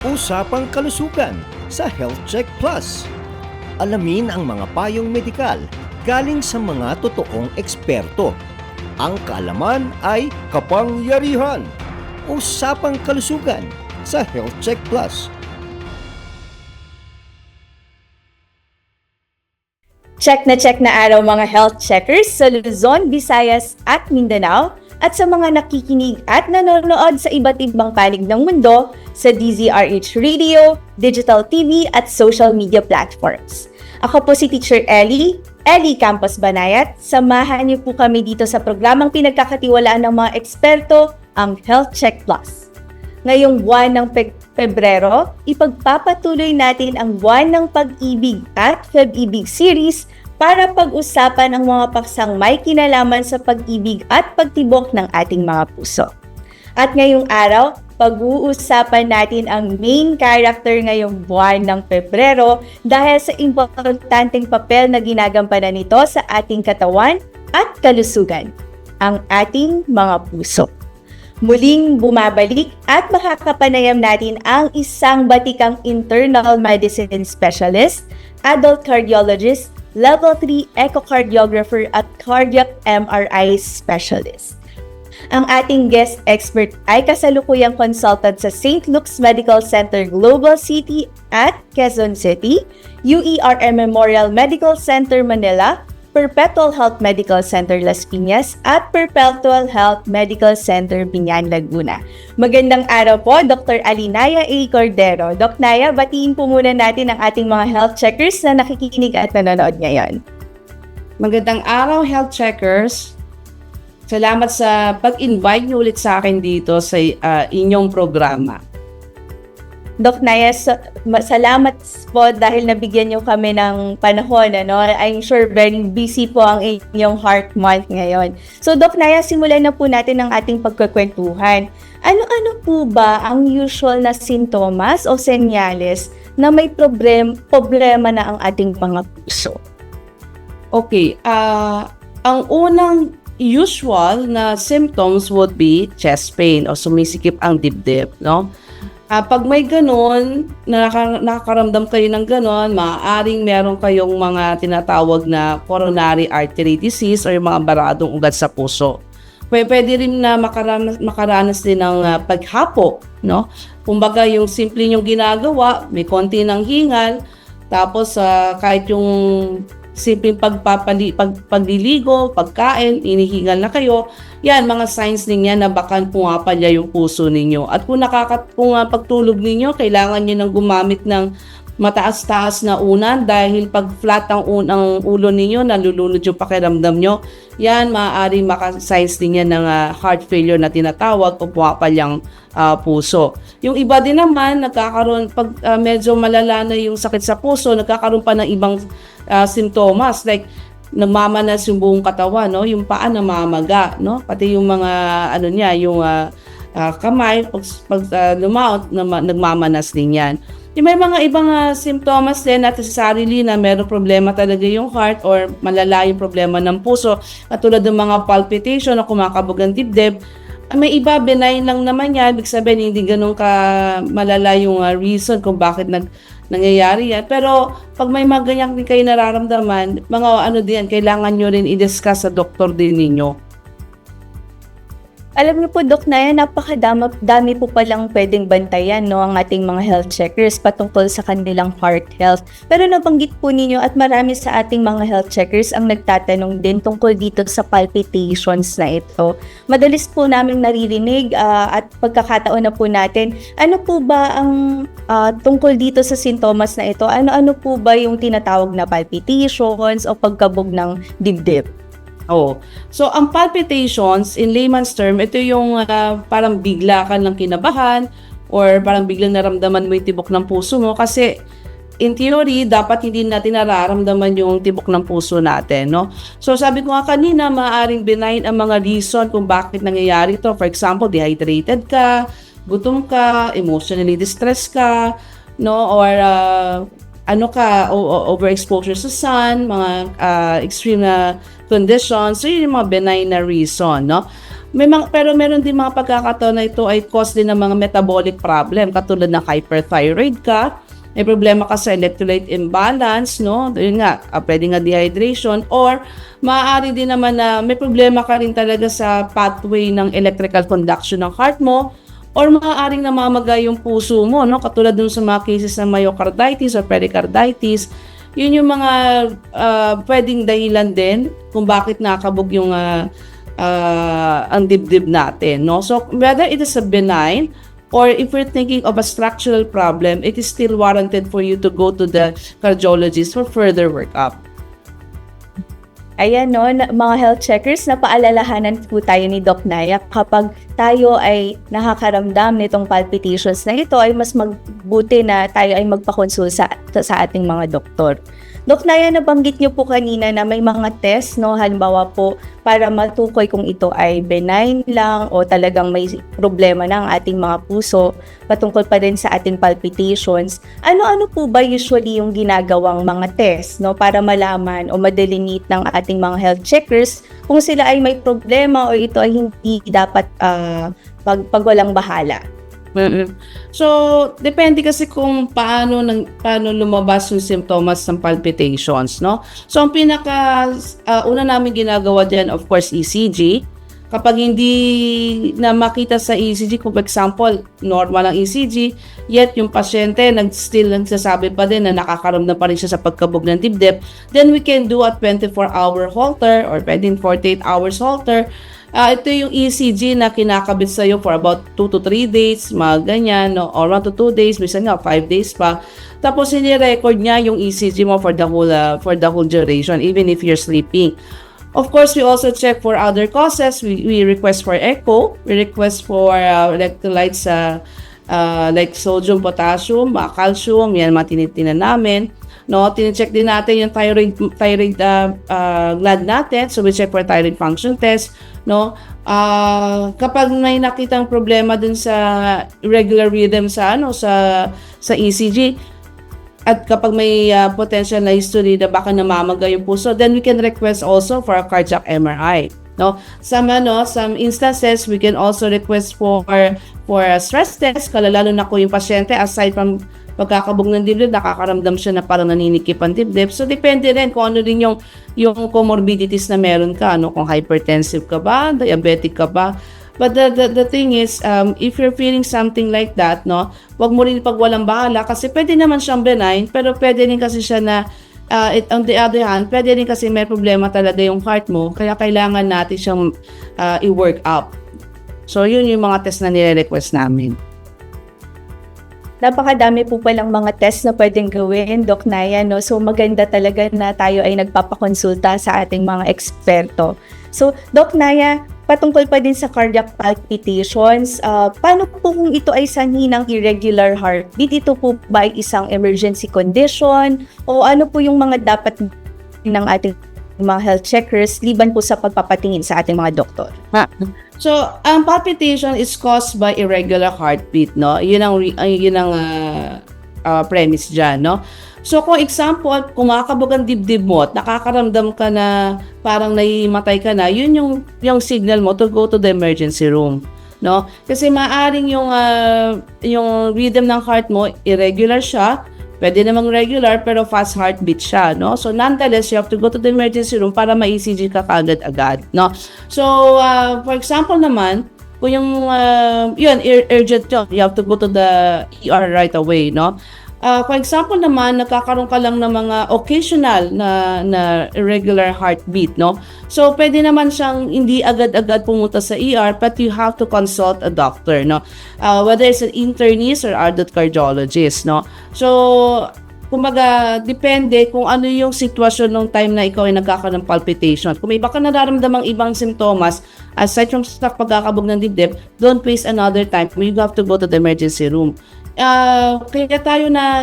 Usapang kalusugan sa Health Check Plus. Alamin ang mga payong medikal galing sa mga totoong eksperto. Ang kaalaman ay kapangyarihan. Usapang kalusugan sa Health Check Plus. Check na check na araw mga health checkers sa Luzon, Visayas at Mindanao at sa mga nakikinig at nanonood sa iba't ibang panig ng mundo sa DZRH Radio, Digital TV at social media platforms. Ako po si Teacher Ellie, Ellie Campos Banayat. Samahan niyo po kami dito sa programang pinagkakatiwalaan ng mga eksperto, ang Health Check Plus. Ngayong buwan ng Pe- Pebrero, ipagpapatuloy natin ang buwan ng pag-ibig at Feb-ibig series para pag-usapan ang mga paksang may kinalaman sa pag-ibig at pagtibok ng ating mga puso. At ngayong araw, pag-uusapan natin ang main character ngayong buwan ng Pebrero dahil sa importanteng papel na ginagampanan nito sa ating katawan at kalusugan, ang ating mga puso. Muling bumabalik at makakapanayam natin ang isang batikang internal medicine specialist, adult cardiologist, level 3 echocardiographer at cardiac MRI specialist. Ang ating guest expert ay kasalukuyang consultant sa St. Luke's Medical Center Global City at Quezon City, UERM Memorial Medical Center Manila, Perpetual Health Medical Center Las Piñas at Perpetual Health Medical Center Binyan, Laguna. Magandang araw po, Dr. Alinaya A. Cordero. Dok Naya, batiin po muna natin ang ating mga health checkers na nakikinig at nanonood ngayon. Magandang araw, health checkers. Salamat sa pag-invite niyo ulit sa akin dito sa ah, inyong programa. Doc Naya, sa- ma- salamat po dahil nabigyan niyo kami ng panahon. Ano? I'm sure very busy po ang inyong heart month ngayon. So Doc Naya, simulan na po natin ang ating pagkakwentuhan. Ano-ano po ba ang usual na sintomas o senyales na may problem, problema na ang ating mga puso? Okay, ah ang unang usual na symptoms would be chest pain o sumisikip ang dibdib, no? Ah, pag may ganun, nakaka- nakakaramdam kayo ng ganun, maaaring meron kayong mga tinatawag na coronary artery disease or mga baradong ugat sa puso. Pwede, pwede rin na makaranas, makaranas din ng ah, paghapo, no? Kumbaga yung simple yung ginagawa, may konti ng hingal, tapos ah, kahit yung simpleng pagpapali, pag, pagliligo, pagkain, inihingal na kayo, yan, mga signs din yan na baka pumapalya yung puso ninyo. At kung nakakat kung ah, pagtulog ninyo, kailangan nyo nang gumamit ng mataas-taas na unan dahil pag flat ang unang ulo ninyo, nalulunod yung pakiramdam nyo, yan, maaaring maka-signs din yan ng ah, heart failure na tinatawag o pumapalyang ah, puso. Yung iba din naman, nagkakaroon, pag ah, medyo malala na yung sakit sa puso, nagkakaroon pa ng ibang ah, simptomas like namamanas yung buong katawan, no? Yung paa namamaga, no? Pati yung mga ano niya, yung ah, ah, kamay pag, pag ah, lumaot nama- nagmamanas din 'yan. Yung may mga ibang ah, simptomas din at sa sarili na meron problema talaga yung heart or malala yung problema ng puso, katulad ng mga palpitation o kumakabog ang dibdib, may iba, benign lang naman yan. Ibig sabihin, hindi ganun ka malala yung ah, reason kung bakit nag, nangyayari yan. Pero, pag may mga ganyan din kayo nararamdaman, mga ano din, kailangan nyo rin i-discuss sa doktor din ninyo. Alam niyo po, Dok Naya, napakadami dami po palang pwedeng bantayan no, ang ating mga health checkers patungkol sa kanilang heart health. Pero nabanggit po ninyo at marami sa ating mga health checkers ang nagtatanong din tungkol dito sa palpitations na ito. Madalis po namin naririnig ah, at pagkakataon na po natin, ano po ba ang ah, tungkol dito sa sintomas na ito? Ano-ano po ba yung tinatawag na palpitations o pagkabog ng dibdib? Oh. So, ang palpitations, in layman's term, ito yung ah, parang bigla ka ng kinabahan or parang biglang naramdaman mo yung tibok ng puso mo kasi in theory, dapat hindi natin nararamdaman yung tibok ng puso natin, no? So, sabi ko nga kanina, maaaring benign ang mga reason kung bakit nangyayari ito. For example, dehydrated ka, gutom ka, emotionally distressed ka, no? Or ah, ano ka, overexposure sa sun, mga ah, extreme na conditions. So, yun yung mga benign na reason, no? May mga, pero meron din mga pagkakataon na ito ay cause din ng mga metabolic problem katulad ng hyperthyroid ka, may problema ka sa electrolyte imbalance, no? Yun nga, uh, pwede nga dehydration or maaari din naman na may problema ka rin talaga sa pathway ng electrical conduction ng heart mo or maaaring namamagay yung puso mo, no? Katulad dun sa mga cases ng myocarditis or pericarditis, yun yung mga uh, pwedeng dahilan din kung bakit nakabog yung uh, uh, ang dibdib natin, no? So, whether it is a benign or if we're thinking of a structural problem, it is still warranted for you to go to the cardiologist for further workup. Ayan no, mga health checkers, napaalalahanan po tayo ni Doc Naya kapag tayo ay nakakaramdam nitong palpitations na ito ay mas magbuti na tayo ay magpakonsul sa, sa ating mga doktor. Doc Naya, nabanggit niyo po kanina na may mga test, no, halimbawa po para matukoy kung ito ay benign lang o talagang may problema ang ating mga puso patungkol pa din sa ating palpitations. Ano-ano po ba usually yung ginagawang mga test no para malaman o madelineate ng ating mga health checkers kung sila ay may problema o ito ay hindi dapat ah, pag, pagwalang bahala. So, depende kasi kung paano nang paano lumabas yung symptoms ng palpitations, no? So, ang pinaka ah, una namin ginagawa diyan of course ECG. Kapag hindi na makita sa ECG, kung example, normal ang ECG, yet yung pasyente nag still nagsasabi pa din na nakakaramdam pa rin siya sa pagkabog ng dibdib, then we can do a 24-hour halter or pwedeng 48 hours halter Ah, ito yung ECG na kinakabit sa'yo for about 2 to 3 days, mga ganyan, no? or 1 to 2 days, minsan nga 5 days pa. Tapos ini-record niya yung ECG mo for the whole uh, for the whole duration even if you're sleeping. Of course, we also check for other causes. We, we request for echo, we request for uh, electrolytes uh, uh, like sodium, potassium, uh, calcium, yan mga tinitinan namin. No, tine-check din natin yung thyroid thyroid uh, uh, gland natin. So we check for thyroid function test, no? Ah, kapag may nakitang problema dun sa irregular rhythm sa ano sa sa ECG, at kapag may uh, potential na history na baka namamagay yung puso, then we can request also for a cardiac MRI. No, some ano, some instances we can also request for for a stress test, kala lalo na kung yung pasyente aside from pagkakabog ng dibdib, nakakaramdam siya na parang naninikip ang dibdib. So depende rin kung ano rin yung yung comorbidities na meron ka, ano kung hypertensive ka ba, diabetic ka ba. But the, the, the thing is, um, if you're feeling something like that, no, wag mo rin pagwalang bahala kasi pwede naman siyang benign, pero pwede rin kasi siya na uh, it, on the other hand, pwede rin kasi may problema talaga yung heart mo, kaya kailangan natin siyang uh, i-work up. So, yun yung mga test na nire-request namin. Napakadami po palang mga test na pwedeng gawin, Doc Naya, no? So maganda talaga na tayo ay nagpapakonsulta sa ating mga eksperto. So, Doc Naya, patungkol pa din sa cardiac palpitations, ah, paano po kung ito ay sanhi ng irregular heartbeat? Ito po ba ay isang emergency condition? O ano po yung mga dapat ng ating mga health checkers liban po sa pagpapatingin sa ating mga doktor? So, ang palpitation is caused by irregular heartbeat, no? Yun ang, yun ang ah, ah, premise dyan, no? So, kung example, kumakabog ang dibdib mo at nakakaramdam ka na parang naimatay ka na, yun yung, yung signal mo to go to the emergency room. No? Kasi maaring yung, ah, yung rhythm ng heart mo, irregular siya, Pwede namang regular pero fast heartbeat siya, no? So nonetheless, you have to go to the emergency room para ma-ECG ka kaagad-agad, no? So, uh, for example naman, kung yung, uh, yun, ur- urgent yun, you have to go to the ER right away, no? Uh, for example naman, nagkakaroon ka lang ng mga occasional na, na irregular heartbeat, no? So, pwede naman siyang hindi agad-agad pumunta sa ER, but you have to consult a doctor, no? Uh, whether it's an internist or adult cardiologist, no? So, kumbaga, depende kung ano yung sitwasyon ng time na ikaw ay nagkakaroon ng palpitation. Kung may baka nararamdamang ibang simptomas, aside from sa pagkakabog ng dibdib, don't waste another time. You have to go to the emergency room. Ah, kaya tayo na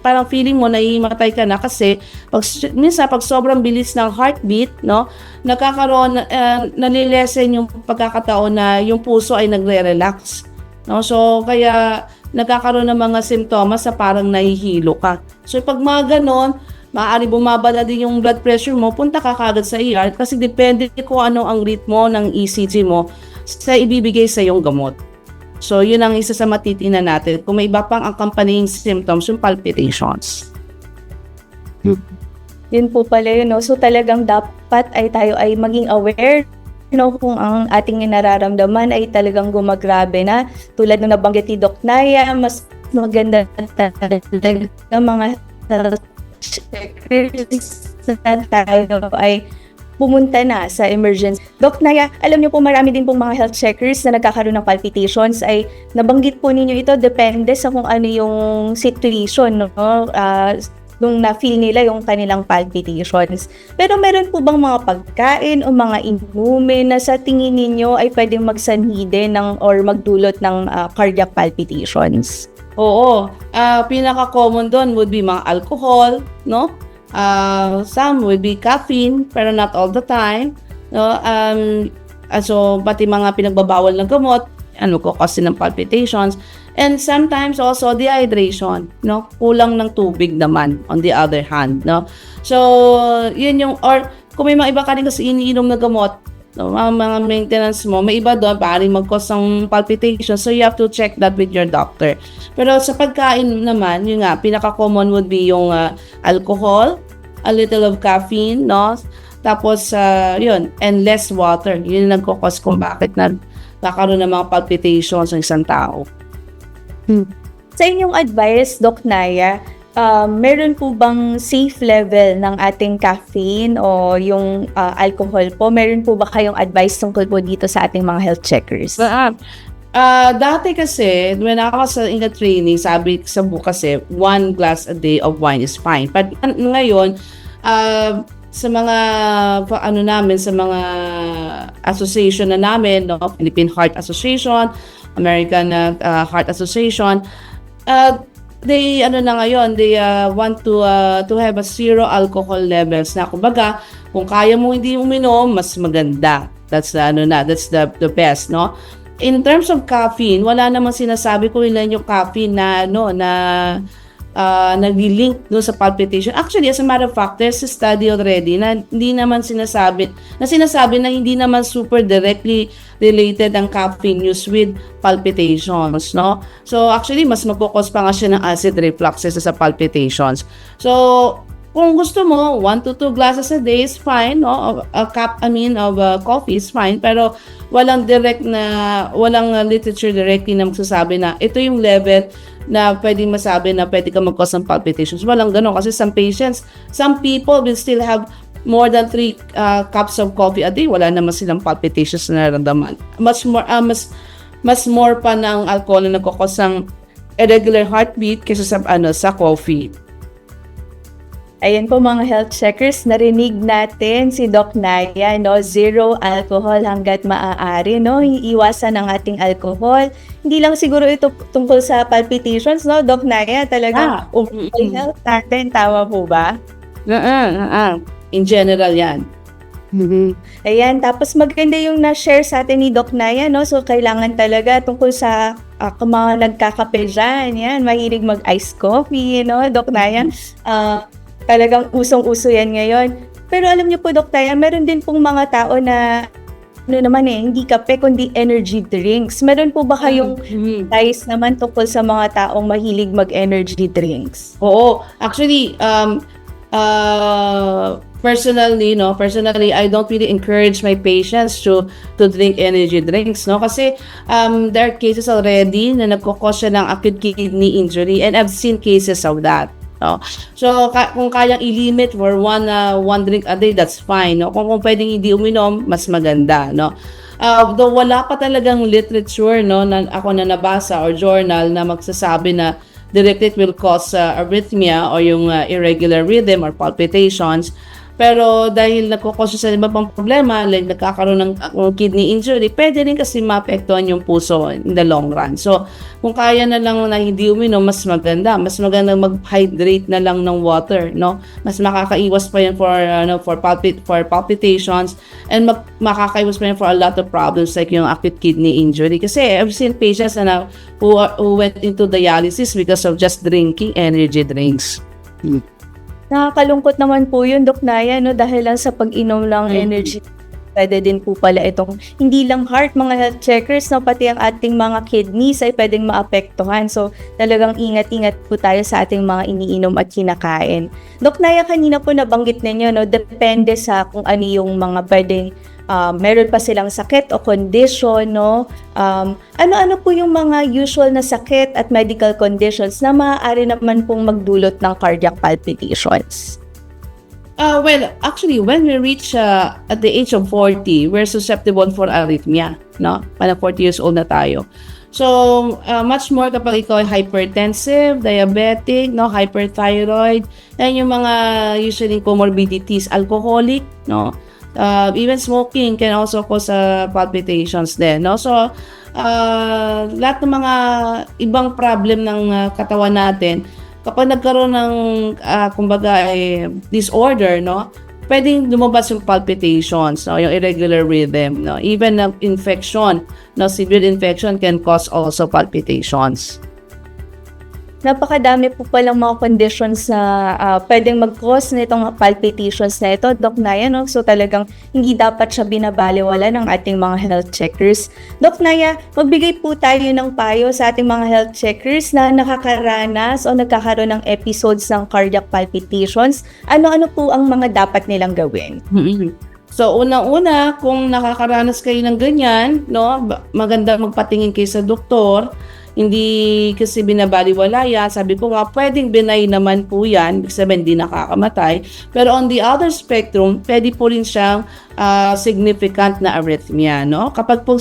parang feeling mo na imatay ka na kasi pag minsan pag sobrang bilis ng heartbeat no nakakaroon uh, nalilesen yung pagkakataon na yung puso ay nagre-relax no so kaya nagkakaroon ng mga simptomas sa parang nahihilo ka so pag mga ganon maaari bumaba din yung blood pressure mo, punta ka kagad sa ER kasi depende kung ano ang ritmo ng ECG mo sa ibibigay sa yung gamot. So, yun ang isa sa matitingnan natin. Kung may iba pang accompanying symptoms, yung palpitations. Yun po pala yun, no? So talagang dapat ay tayo ay maging aware no, kung ang ating nararamdaman ay talagang gumagrabe na. Tulad ng nabanggit ni Doc Naya, mas maganda talaga mga checkers na tayo ay pumunta na sa emergency. Doc Naya, alam niyo po marami din pong mga health checkers na nagkakaroon ng palpitations ay nabanggit po ninyo ito depende sa kung ano yung situation no Ah, nung na-feel nila yung kanilang palpitations. Pero meron po bang mga pagkain o mga inumin na sa tingin ninyo ay pwedeng magsanhi din ng or magdulot ng ah, cardiac palpitations? Oo. ah pinaka-common doon would be mga alcohol, no? Ah, some would be caffeine, pero not all the time. No? Um, ah, so, pati mga pinagbabawal ng gamot, ano ko kasi ng palpitations. And sometimes also dehydration, no? Kulang ng tubig naman on the other hand, no? So, yun yung, or kung may mga iba ka rin kasi iniinom na gamot, no, mga, maintenance mo, may iba doon, paring mag-cause ng palpitation. So, you have to check that with your doctor. Pero sa pagkain naman, yun nga, pinaka-common would be yung ah, alcohol, a little of caffeine, no? Tapos, ah, yun, and less water. Yun yung nagkukos kung bakit na nakaroon ng mga palpitations ng isang tao. Sa inyong advice, Doc Naya, um, meron po bang safe level ng ating caffeine o yung ah, alcohol po? Meron po ba kayong advice tungkol po dito sa ating mga health checkers? Ah, ah, dati kasi, when ako sa in the training, sabi sa book kasi, one glass a day of wine is fine. But ngayon, ah, sa mga ano namin sa mga association na namin no Philippine Heart Association American uh, uh, Heart Association uh, they ano na ngayon they uh, want to uh, to have a zero alcohol levels na. Kumbaga kung kaya mo hindi uminom mas maganda. That's the, ano na that's the the best no in terms of caffeine wala namang sinasabi kung ilan yung caffeine na ano na uh, nag-link no sa palpitation. Actually, as a matter of fact, there's a study already na hindi naman sinasabi, na sinasabi na hindi naman super directly related ang caffeine use with palpitations, no? So, actually, mas magkukos pa nga siya ng acid reflux sa palpitations. So, kung gusto mo, 1 to 2 glasses a day is fine, no? A cup, I mean, of uh, coffee is fine, pero walang direct na, walang uh, literature directly na magsasabi na ito yung level na pwedeng masabi na pwede ka mag-cause ng palpitations. Walang ganun kasi some patients, some people will still have more than 3 uh, cups of coffee a day. Wala naman silang palpitations na nararamdaman. Much more, uh, mas, mas more pa ng alcohol na nagkakos ng irregular heartbeat kaysa sa, ano, sa coffee. Ayan po mga health checkers, narinig natin si Doc Naya, no? Zero alcohol hanggat maaari, no? Iiwasan ang ating alcohol. Hindi lang siguro ito tungkol sa palpitations, no? Doc Naya, talagang Ah, overall health natin, tama po ba? Uh, uh, In general yan. Ayan, tapos maganda yung na-share sa atin ni Doc Naya, no? So, kailangan talaga tungkol sa uh, mga nagkakape dyan, yan, mahilig mag-ice coffee, no? Doc Naya, ah, talagang usong-uso yan ngayon. Pero alam niyo po, Doc Naya, meron din pong mga tao na ano naman eh, hindi kape, kundi energy drinks. Meron po ba kayong Mhm. advice naman tungkol sa mga taong mahilig mag-energy drinks? Oo. Actually, um, uh, personally, no, personally, I don't really encourage my patients to to drink energy drinks, no, kasi um, there are cases already na nagkukos siya ng acute kidney injury and I've seen cases of that. No? So, ka- kung kayang i-limit for one, uh, one drink a day, that's fine. No? Kung, kung pwedeng hindi uminom, mas maganda. No? Uh, though wala pa talagang literature no, na ako na nabasa or journal na magsasabi na directly it will cause uh, arrhythmia or yung uh, irregular rhythm or palpitations. Pero dahil nagkukos siya sa iba pang problema, like nagkakaroon ng uh, kidney injury, pwede rin kasi maapektuhan yung puso in the long run. So, kung kaya na lang na hindi uminom, mas maganda. Mas maganda mag-hydrate na lang ng water, no? Mas makakaiwas pa yan for, ano, for, palpit, for palpitations and mag, makakaiwas pa yan for a lot of problems like yung acute kidney injury. Kasi I've seen patients na, who, are- who went into dialysis because of just drinking energy drinks. Nakakalungkot naman po yun, Dok Naya, no? Dahil lang sa pag-inom lang Mm. energy pwede din po pala itong hindi lang heart mga health checkers no pati ang ating mga kidneys ay pwedeng maapektuhan. So talagang ingat-ingat po tayo sa ating mga iniinom at kinakain. Dok Naya kanina po nabanggit ninyo no depende sa kung ano yung mga pwedeng um, meron pa silang sakit o condition, no? Um, ano-ano po yung mga usual na sakit at medical conditions na maaari naman pong magdulot ng cardiac palpitations? Uh, well, actually, when we reach uh, at the age of 40, we're susceptible for arrhythmia, no? Parang 40 years old na tayo. So, uh, much more kapag ikaw ay hypertensive, diabetic, no, hyperthyroid, yan yung mga usually comorbidities, alcoholic, no? Uh, even smoking can also cause uh, palpitations din, no? So, uh, lahat ng mga ibang problem ng uh, katawan natin, kapag nagkaroon ng, ah, kumbaga, eh, disorder, no? Pwedeng lumabas yung palpitations, no? yung irregular rhythm, no? Even ng infection, no? Severe infection can cause also palpitations. Napakadami po palang mga conditions na ah, pwedeng mag-cause nitong palpitations na ito, Doc Naya, no? So talagang hindi dapat siya binabaliwala ng ating mga health checkers. Doc Naya, magbigay po tayo ng payo sa ating mga health checkers na nakakaranas o nagkakaroon ng episodes ng cardiac palpitations. Ano-ano po ang mga dapat nilang gawin? Mhm. So, unang-una, kung nakakaranas kayo ng ganyan, no, maganda magpatingin kayo sa doktor. Hindi kasi binabaliwala yan. Sabi ko nga, pwedeng benign naman po yan. Ibig sabihin, hindi nakakamatay. Pero on the other spectrum, pwede po rin siyang ah, significant na arrhythmia. No? Kapag po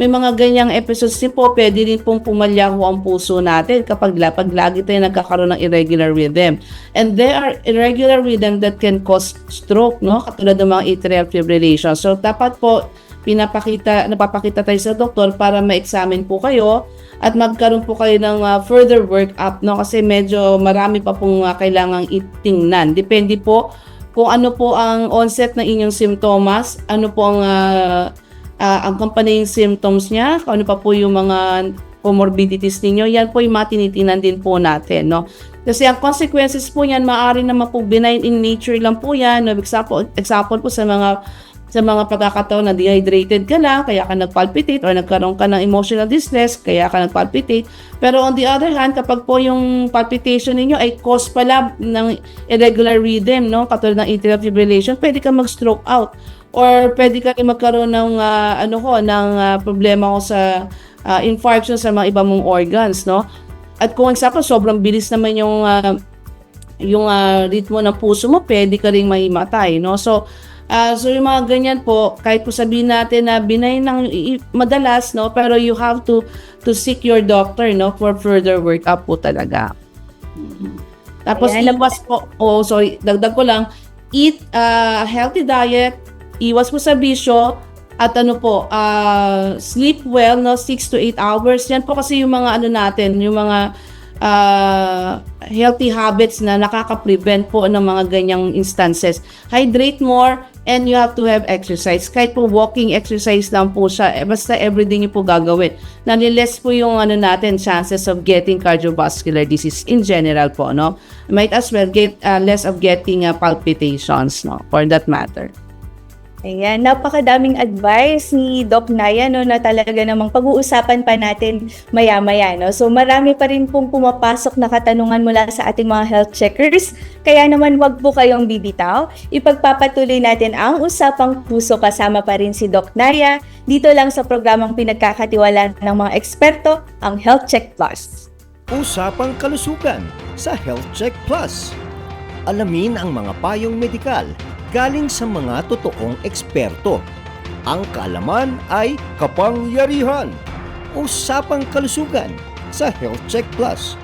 may mga ganyang episodes din po, pwede rin pong pumalya ho ang puso natin kapag pag lagi tayo nagkakaroon ng irregular rhythm. And there are irregular rhythm that can cause stroke, no? Katulad ng mga atrial fibrillation. So, dapat po, pinapakita, napapakita tayo sa doktor para ma-examine po kayo at magkaroon po kayo ng uh, further workup, no? Kasi medyo marami pa pong uh, kailangang itingnan. Depende po kung ano po ang onset ng inyong simptomas, ano po ang uh, uh, ang accompanying symptoms niya, ano pa po yung mga comorbidities ninyo, yan po yung matinitingnan din po natin, no? Kasi ang consequences po yan, maaari naman po benign in nature lang po yan. No? Example, example po sa mga sa mga pagkakataon na dehydrated ka lang, kaya ka nagpalpitate or nagkaroon ka ng emotional distress, kaya ka nagpalpitate. Pero on the other hand, kapag po yung palpitation ninyo ay cause pala ng irregular rhythm, no? katulad ng atrial fibrillation, pwede ka mag-stroke out. Or pwede ka magkaroon ng ah, ano ko, ng ah, problema ko sa ah, infarction sa mga iba mong organs, no? At kung example, sobrang bilis naman yung ah, yung ah, ritmo ng puso mo, pwede ka ring mahimatay, no? So, ah, so yung mga ganyan po, kahit po sabihin natin na benign ng madalas, no? Pero you have to to seek your doctor, no? For further workup po talaga. Tapos Ayan. iwas po, oh sorry, dagdag ko lang, eat a healthy diet, iwas po sa bisyo, at ano po, ah, sleep well, no, 6 to 8 hours. Yan po kasi yung mga ano natin, yung mga ah, healthy habits na nakaka-prevent po ng mga ganyang instances. Hydrate more and you have to have exercise. Kahit po walking exercise lang po siya, eh, basta everyday niyo po gagawin. Naliless po yung ano natin, chances of getting cardiovascular disease in general po, no? Might as well get ah, less of getting ah, palpitations, no? For that matter. Ayan, napakadaming advice ni Doc Naya no, na talaga namang pag-uusapan pa natin maya-maya. No? So marami pa rin pong pumapasok na katanungan mula sa ating mga health checkers. Kaya naman wag po kayong bibitaw. Ipagpapatuloy natin ang Usapang Puso kasama pa rin si Doc Naya dito lang sa programang pinagkakatiwalaan ng mga eksperto, ang Health Check Plus. Usapang kalusugan sa Health Check Plus. Alamin ang mga payong medikal galing sa mga totoong eksperto. Ang kaalaman ay kapangyarihan. Usapang kalusugan sa Health Check Plus